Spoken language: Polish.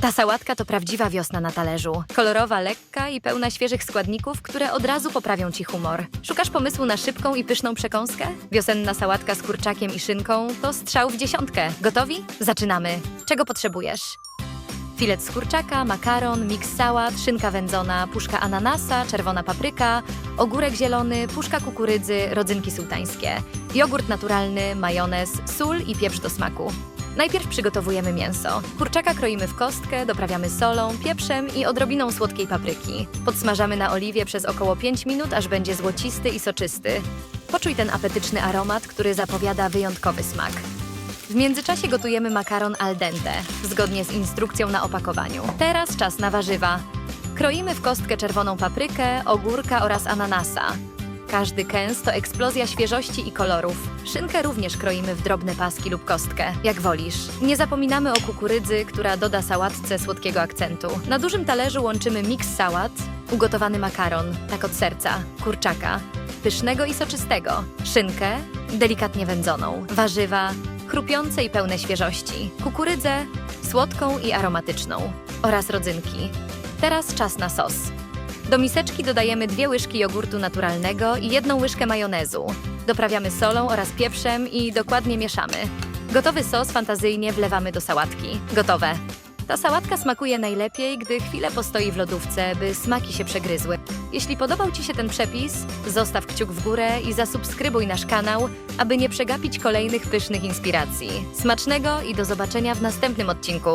Ta sałatka to prawdziwa wiosna na talerzu. Kolorowa, lekka i pełna świeżych składników, które od razu poprawią ci humor. Szukasz pomysłu na szybką i pyszną przekąskę? Wiosenna sałatka z kurczakiem i szynką to strzał w dziesiątkę. Gotowi? Zaczynamy. Czego potrzebujesz? Filet z kurczaka, makaron, miks sałat, szynka wędzona, puszka ananasa, czerwona papryka, ogórek zielony, puszka kukurydzy, rodzynki sułtańskie, jogurt naturalny, majonez, sól i pieprz do smaku. Najpierw przygotowujemy mięso. Kurczaka kroimy w kostkę, doprawiamy solą, pieprzem i odrobiną słodkiej papryki. Podsmażamy na oliwie przez około 5 minut, aż będzie złocisty i soczysty. Poczuj ten apetyczny aromat, który zapowiada wyjątkowy smak. W międzyczasie gotujemy makaron al dente, zgodnie z instrukcją na opakowaniu. Teraz czas na warzywa. Kroimy w kostkę czerwoną paprykę, ogórka oraz ananasa. Każdy kęs to eksplozja świeżości i kolorów. Szynkę również kroimy w drobne paski lub kostkę, jak wolisz. Nie zapominamy o kukurydzy, która doda sałatce słodkiego akcentu. Na dużym talerzu łączymy miks sałat, ugotowany makaron, tak od serca, kurczaka, pysznego i soczystego, szynkę, delikatnie wędzoną, warzywa, chrupiące i pełne świeżości, kukurydzę, słodką i aromatyczną oraz rodzynki. Teraz czas na sos. Do miseczki dodajemy dwie łyżki jogurtu naturalnego i jedną łyżkę majonezu. Doprawiamy solą oraz pieprzem i dokładnie mieszamy. Gotowy sos fantazyjnie wlewamy do sałatki. Gotowe. Ta sałatka smakuje najlepiej, gdy chwilę postoi w lodówce, by smaki się przegryzły. Jeśli podobał Ci się ten przepis, zostaw kciuk w górę i zasubskrybuj nasz kanał, aby nie przegapić kolejnych pysznych inspiracji. Smacznego i do zobaczenia w następnym odcinku.